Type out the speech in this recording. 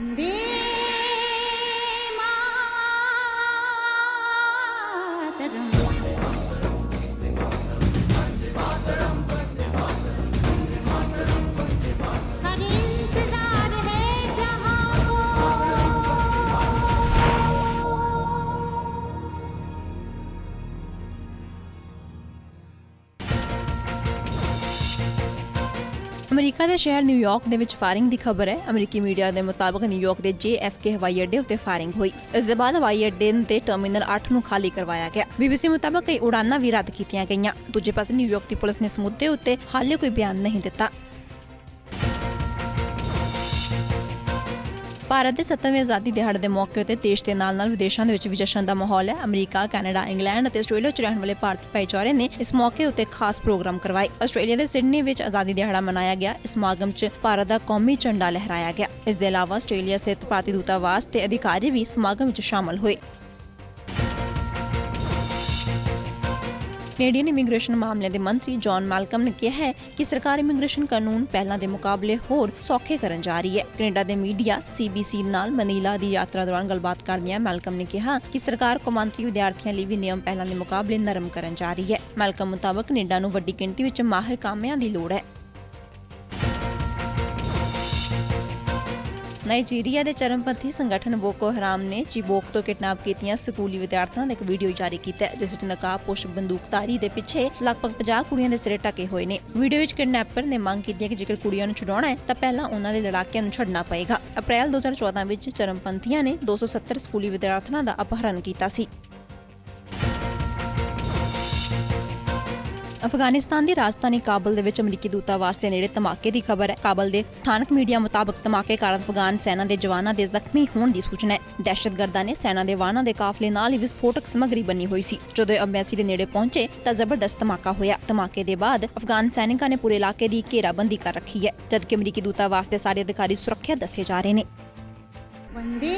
Vande America ਦੇ ਸ਼ਹਿਰ New York ਦੇ ਵਿੱਚ ਫਾਇਰਿੰਗ ਦੀ ਖਬਰ ਹੈ। ਅਮਰੀਕੀ ਮੀਡੀਆ ਦੇ ਮੁਤਾਬਕ ਨਿਊਯਾਰਕ ਦੇ JFK ਹਵਾਈ ਅੱਡੇ ਉੱਤੇ ਫਾਇਰਿੰਗ ਹੋਈ। ਇਸ ਦੇ ਬਾਅਦ ਹਵਾਈ ਅੱਡੇ ਦੇ ਟਰਮੀਨਲ 8 ਨੂੰ ਖਾਲੀ ਕਰਵਾਇਆ ਗਿਆ। BBC ਮੁਤਾਬਕ ਕਈ ਉਡਾਨਾਂ ਵੀ ਰੱਦ ਕੀਤੀਆਂ ਗਈਆਂ। ਦੂਜੇ ਪਾਸੇ ਨਿਊਯਾਰਕ ਦੀ ਪੁਲਿਸ ਨੇ ਇਸ ਮੁੱਦੇ ਉੱਤੇ ਹਾਲੇ ਕੋਈ ਬਿਆਨ ਨਹੀਂ ਦਿੱਤਾ। ਭਾਰਤ ਦੇ 70ਵੇਂ ਆਜ਼ਾਦੀ ਦਿਹਾੜੇ ਦੇ ਮੌਕੇ ਉਤੇ ਦੇਸ਼ ਦੇ ਨਾਲ-ਨਾਲ ਵਿਦੇਸ਼ਾਂ ਦੇ ਵਿੱਚ ਵੀ ਜਸ਼ਨ ਦਾ ਮਾਹੌਲ ਹੈ। ਅਮਰੀਕਾ, ਕੈਨੇਡਾ, ਇੰਗਲੈਂਡ ਅਤੇ ਆਸਟ੍ਰੇਲੀਆ 'ਚ ਰਹਿਣ ਵਾਲੇ ਭਾਰਤੀ ਭਾਈਚਾਰੇ ਨੇ ਇਸ ਮੌਕੇ ਉਤੇ ਖਾਸ ਪ੍ਰੋਗਰਾਮ ਕਰਵਾਏ। ਆਸਟ੍ਰੇਲੀਆ ਦੇ ਸਿਡਨੀ ਵਿੱਚ ਆਜ਼ਾਦੀ ਦਿਹਾੜਾ ਮਨਾਇਆ ਗਿਆ। ਇਸ ਸਮਾਗਮ 'ਚ ਭਾਰਤ ਦਾ ਕੌਮੀ ਝੰਡਾ ਲਹਿਰਾਇਆ ਗਿਆ। ਇਸ ਦੇ ਇਲਾਵਾ ਆਸਟ੍ਰੇਲੀਆ ਸਥਿਤ ਭਾਰਤੀ ਦੂਤਾਵਾਸ ਤੇ ਅਧਿਕਾਰੀ ਵੀ ਸਮਾਗਮ ਵਿੱਚ ਸ਼ਾਮਲ ਹੋਏ। ਕੈਨੇਡੀਅਨ ਇਮੀਗ੍ਰੇਸ਼ਨ ਮਾਮਲਿਆਂ ਦੇ ਮੰਤਰੀ ਜੌਨ ਮੈਲਕਮ ਨੇ ਕਿਹਾ ਹੈ ਕਿ ਸਰਕਾਰ ਇਮੀਗ੍ਰੇਸ਼ਨ ਕਾਨੂੰਨ ਪਹਿਲਾਂ ਦੇ ਮੁਕਾਬਲੇ ਹੋਰ ਸੌਖੇ ਕਰਨ ਜਾ ਰਹੀ ਹੈ। ਕੈਨੇਡਾ ਦੇ ਮੀਡੀਆ ਸੀਬੀਸੀ ਨਾਲ ਮਨੀਲਾ ਦੀ ਯਾਤਰਾ ਦੌਰਾਨ ਗੱਲਬਾਤ ਕਰਦਿਆਂ ਮਾਲਕਮ ਨੇ ਕਿਹਾ ਕਿ ਸਰਕਾਰ ਕੌਮਾਂਤਰੀ ਵਿਦਿਆਰਥੀਆਂ ਲਈ ਵੀ ਨਿਯਮ ਪਹਿਲਾਂ ਦੇ ਮੁਕਾਬਲੇ ਨਰਮ ਕਰਨ ਜਾ ਰਹੀ ਹੈ। ਮਾਲਕਮ ਮੁਤਾਬਕ ਕੈਨੇਡਾ ਨੂੰ ਵੱਡੀ ਗਿਣਤੀ ਵਿੱਚ ਮਾਹਿਰ ਕਾਮਿਆਂ ਦੀ ਲੋੜ ਹੈ। ਨਾਈਜੀਰੀਆ ਦੇ ਚਰਮਪੰਥੀ ਸੰਗਠਨ ਬੋਕੋ ਹਰਾਮ ਨੇ ਚਿਬੋਕ ਤੋਂ ਕਿਡਨੈਪ ਕੀਤੀਆਂ ਸਕੂਲੀ ਵਿਦਿਆਰਥਣਾਂ ਦਾ ਇੱਕ ਵੀਡੀਓ ਜਾਰੀ ਕੀਤਾ ਹੈ, ਜਿਸ ਵਿੱਚ ਨਕਾਬਪੋਸ਼ ਬੰਦੂਕਧਾਰੀ ਦੇ ਪਿੱਛੇ ਲਗਭਗ 50 ਕੁੜੀਆਂ ਦੇ ਸਿਰੇ ਟਕੇ ਹੋਏ ਨੇ। ਵੀਡੀਓ ਵਿੱਚ ਕਿਡਨੈਪਰ ਨੇ ਮੰਗ ਕੀਤੀ ਹੈ ਕਿ ਜੇਕਰ ਕੁੜੀਆਂ ਨੂੰ ਛੁਡਾਉਣਾ ਹੈ, ਤਾਂ ਪਹਿਲਾਂ ਉਹਨਾਂ ਦੇ ਲੜਾਕਿਆਂ ਨੂੰ ਛੱਡਣਾ ਪਏਗਾ। ਅਪ੍ਰੈਲ 2014 ਵਿੱਚ ਚਰਮਪੰਥੀਆਂ ਨੇ 270 ਸਕੂਲੀ ਵਿਦਿਆਰਥਣਾਂ ਦਾ ਅਪਹਰਨ ਕੀਤਾ ਸੀ। ਅਫਗਾਨਿਸਤਾਨ ਦੀ ਰਾਜਧਾਨੀ ਕਾਬਲ ਦੇ ਵਿੱਚ ਅਮਰੀਕੀ ਦੂਤਾਵਾਸ ਦੇ ਨੇੜੇ ਧਮਾਕੇ ਦੀ ਖਬਰ ਹੈ। ਕਾਬਲ ਦੇ ਸਥਾਨਕ ਮੀਡੀਆ ਮੁਤਾਬਕ ਧਮਾਕੇ ਕਾਰਨ ਅਫਗਾਨ ਸੈਨਾ ਦੇ ਜਵਾਨਾਂ ਦੇ ਜ਼ਖਮੀ ਹੋਣ ਦੀ ਸੂਚਨਾ ਹੈ। ਦਹਿਸ਼ਤਗਰਦਾਂ ਨੇ ਸੈਨਾ ਦੇ ਵਾਹਨਾਂ ਦੇ ਕਾਫਲੇ ਨਾਲ ਹੀ ਵਿਸਫੋਟਕ ਸਮੱਗਰੀ ਬਣੀ ਹੋਈ ਸੀ। ਜਦੋਂ ਅੰਬੈਸੀ ਦੇ ਨੇੜੇ ਪਹੁੰਚੇ ਤਾਂ ਜ਼ਬਰਦਸਤ ਧਮਾਕਾ ਹੋਇਆ। ਧਮਾਕੇ ਦੇ ਬਾਅਦ ਅਫਗਾਨ ਸੈਨਿਕਾਂ ਨੇ ਪੂਰੇ ਇਲਾਕੇ ਦੀ ਘੇਰਾਬੰਦੀ ਕਰ ਰੱਖੀ ਹੈ, ਜਦਕਿ ਅਮਰੀਕੀ ਦੂਤਾਵਾਸ ਦੇ ਸਾਰੇ ਅਧਿਕਾਰੀ ਸੁਰੱਖਿਆ ਦੱਸੇ ਜਾ ਰਹੇ ਨੇ। ਵੰਦੇ